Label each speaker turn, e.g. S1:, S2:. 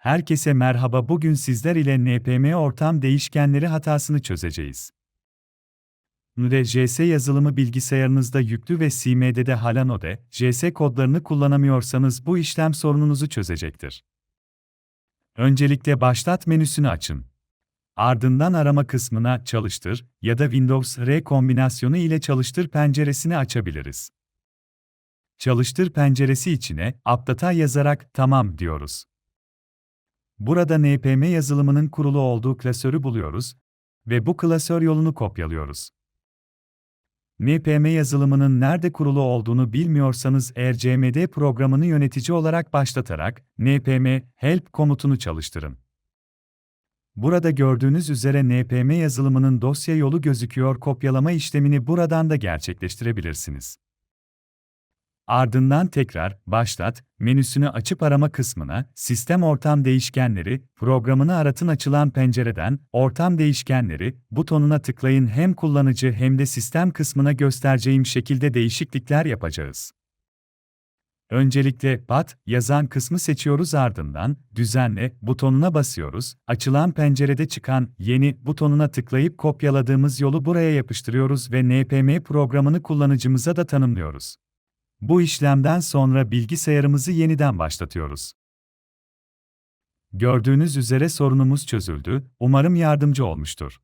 S1: Herkese merhaba. Bugün sizler ile NPM ortam değişkenleri hatasını çözeceğiz. NRJS yazılımı bilgisayarınızda yüklü ve CMD'de hala Node, JS kodlarını kullanamıyorsanız bu işlem sorununuzu çözecektir. Öncelikle Başlat menüsünü açın. Ardından arama kısmına Çalıştır ya da Windows R kombinasyonu ile Çalıştır penceresini açabiliriz. Çalıştır penceresi içine Update'a yazarak Tamam diyoruz. Burada NPM yazılımının kurulu olduğu klasörü buluyoruz ve bu klasör yolunu kopyalıyoruz. NPM yazılımının nerede kurulu olduğunu bilmiyorsanız RCMD programını yönetici olarak başlatarak npm help komutunu çalıştırın. Burada gördüğünüz üzere NPM yazılımının dosya yolu gözüküyor. Kopyalama işlemini buradan da gerçekleştirebilirsiniz. Ardından tekrar Başlat menüsünü açıp arama kısmına Sistem Ortam Değişkenleri programını aratın açılan pencereden Ortam Değişkenleri butonuna tıklayın hem kullanıcı hem de sistem kısmına göstereceğim şekilde değişiklikler yapacağız. Öncelikle Pat yazan kısmı seçiyoruz ardından Düzenle butonuna basıyoruz. Açılan pencerede çıkan Yeni butonuna tıklayıp kopyaladığımız yolu buraya yapıştırıyoruz ve NPM programını kullanıcımıza da tanımlıyoruz. Bu işlemden sonra bilgisayarımızı yeniden başlatıyoruz. Gördüğünüz üzere sorunumuz çözüldü, umarım yardımcı olmuştur.